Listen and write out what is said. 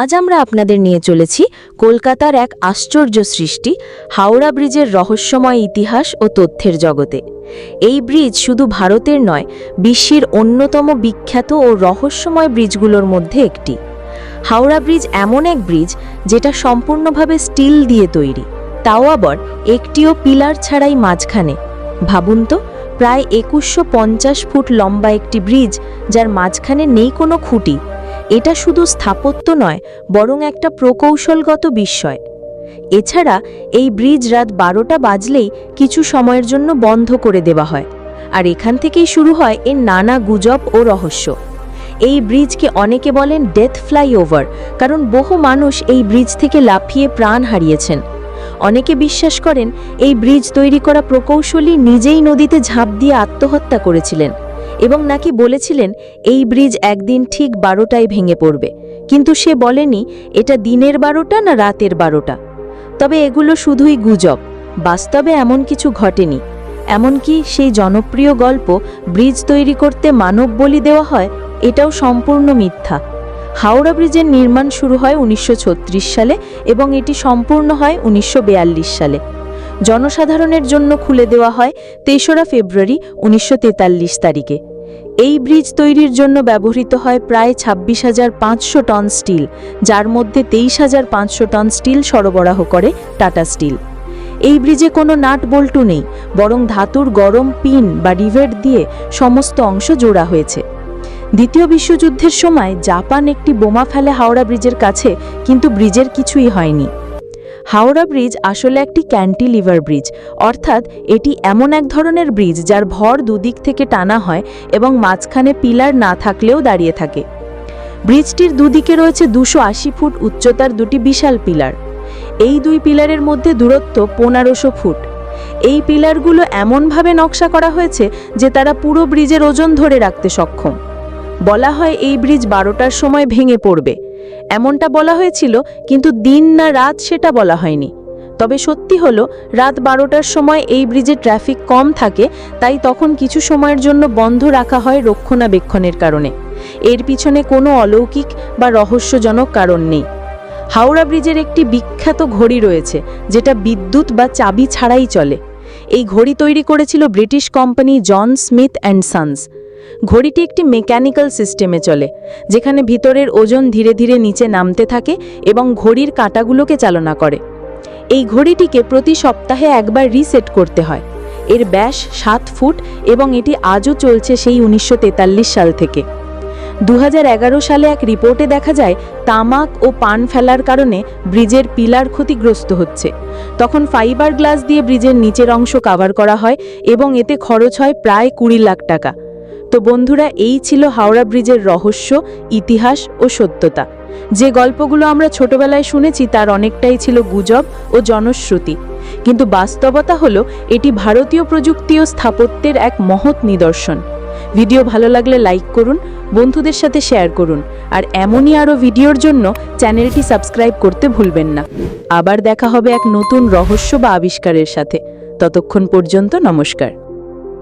আজ আমরা আপনাদের নিয়ে চলেছি কলকাতার এক আশ্চর্য সৃষ্টি, হাওড়া ব্রিজের রহস্যময় ইতিহাস ও তথ্যের জগতে। এই ব্রিজ শুধু ভারতের নয়, বিশ্বের অন্যতম বিখ্যাত ও রহস্যময় ব্রিজগুলোর মধ্যে একটি। হাওড়া ব্রিজ এমন এক ব্রিজ যেটা সম্পূর্ণভাবে স্টিল দিয়ে তৈরি। তাও আবার একটিও পিলার ছাড়াই মাঝখানে। ভাবুন তো, প্রায় একুশশো ফুট লম্বা একটি ব্রিজ, যার মাঝখানে নেই কোনো খুঁটি। এটা শুধু স্থাপত্য নয়, বরং একটা প্রকৌশলগত বিস্ময়। এছাড়া, এই ব্রিজ রাত বারোটা বাজলেই কিছু সময়ের জন্য বন্ধ করে দেওয়া হয়, আর এখান থেকেই শুরু হয় এর নানা গুজব ও রহস্য। এই ব্রিজকে অনেকে বলেন ডেথ ফ্লাইওভার, কারণ বহু মানুষ এই ব্রিজ থেকে লাফিয়ে প্রাণ হারিয়েছেন। অনেকে বিশ্বাস করেন, এই ব্রিজ তৈরি করা প্রকৌশলী নিজেই নদীতে ঝাঁপ দিয়ে আত্মহত্যা করেছিলেন। এবং নাকি বলেছিলেন, এই ব্রিজ একদিন ঠিক বারোটায় ভেঙে পড়বে। কিন্তু সে বলেনি, এটা দিনের বারোটা না রাতের বারোটা? তবে এগুলো শুধুই গুজব। বাস্তবে এমন কিছু ঘটেনি। এমনকি সেই জনপ্রিয় গল্প, ব্রিজ তৈরি করতে মানব বলি দেওয়া হয় এটাও সম্পূর্ণ মিথ্যা। হাওড়া ব্রিজের নির্মাণ শুরু হয় উনিশশো ছত্রিশ সালে এবং এটি সম্পূর্ণ হয় উনিশশো বিয়াল্লিশ সালে। জনসাধারণের জন্য খুলে দেওয়া হয় তেসরা ফেব্রুয়ারি উনিশশো তেতাল্লিশ তারিখে। এই ব্রিজ তৈরির জন্য ব্যবহৃত হয় প্রায় ছাব্বিশ হাজার পাঁচশো টন স্টিল, যার মধ্যে তেইশ হাজার পাঁচশো টন স্টিল সরবরাহ করে টাটা স্টিল। এই ব্রিজে কোনো নাট বল্টু নেই, বরং ধাতুর গরম পিন বা রিভেট দিয়ে সমস্ত অংশ জোড়া হয়েছে। দ্বিতীয় বিশ্বযুদ্ধের সময় জাপান একটি বোমা ফেলে হাওড়া ব্রিজের কাছে, কিন্তু ব্রিজের কিছুই হয়নি। হাওড়া ব্রিজ আসলে একটি ক্যান্টিলিভার ব্রিজ। অর্থাৎ এটি এমন এক ধরনের ব্রিজ যার ভর দুদিক থেকে টানা হয় এবং মাঝখানে পিলার না থাকলেও দাঁড়িয়ে থাকে। ব্রিজটির দুদিকে রয়েছে দুশো ফুট উচ্চতার দুটি বিশাল পিলার। এই দুই পিলারের মধ্যে দূরত্ব পনেরোশো ফুট। এই পিলারগুলো এমনভাবে নকশা করা হয়েছে যে তারা পুরো ব্রিজের ওজন ধরে রাখতে সক্ষম। বলা হয় এই ব্রিজ বারোটার সময় ভেঙে পড়বে। এমনটা বলা হয়েছিল, কিন্তু দিন না রাত সেটা বলা হয়নি। তবে সত্যি হলো, রাত বারোটার সময় এই ব্রিজে ট্রাফিক কম থাকে, তাই তখন কিছু সময়ের জন্য বন্ধ রাখা হয় রক্ষণাবেক্ষণের কারণে। এর পিছনে কোনো অলৌকিক বা রহস্যজনক কারণ নেই। হাওড়া ব্রিজের একটি বিখ্যাত ঘড়ি রয়েছে, যেটা বিদ্যুৎ বা চাবি ছাড়াই চলে। এই ঘড়ি তৈরি করেছিল British company John Smith and Sons. ঘড়িটি একটি মেকানিক্যাল সিস্টেমে চলে, যেখানে ভিতরের ওজন ধীরে ধীরে নিচে নামতে থাকে এবং ঘড়ির কাঁটাগুলোকে চালনা করে। এই ঘড়িটিকে প্রতি সপ্তাহে একবার রিসেট করতে হয়। এর ব্যাস সাত ফুট এবং এটি আজও চলছে সেই উনিশশো তেতাল্লিশ সাল থেকে। দু হাজার এগারো সালে এক রিপোর্টে দেখা যায়, তামাক ও পান ফেলার কারণে ব্রিজের পিলার ক্ষতিগ্রস্ত হচ্ছে। তখন ফাইবার গ্লাস দিয়ে ব্রিজের নিচের অংশ কাভার করা হয় এবং এতে খরচ হয় প্রায় কুড়ি লাখ টাকা। তো বন্ধুরা, এই ছিল হাওড়া ব্রিজের রহস্য, ইতিহাস ও সত্যতা। যে গল্পগুলো আমরা ছোটবেলায় শুনেছি, তার অনেকটাই ছিল গুজব ও জনশ্রুতি। কিন্তু বাস্তবতা হলো, এটি ভারতীয় প্রযুক্তি ও স্থাপত্যের এক মহৎ নিদর্শন। ভিডিও ভালো লাগলে লাইক করুন, বন্ধুদের সাথে শেয়ার করুন, আর এমনই আরও ভিডিওর জন্য চ্যানেলটি সাবস্ক্রাইব করতে ভুলবেন না। আবার দেখা হবে এক নতুন রহস্য বা আবিষ্কারের সাথে। ততক্ষণ পর্যন্ত নমস্কার।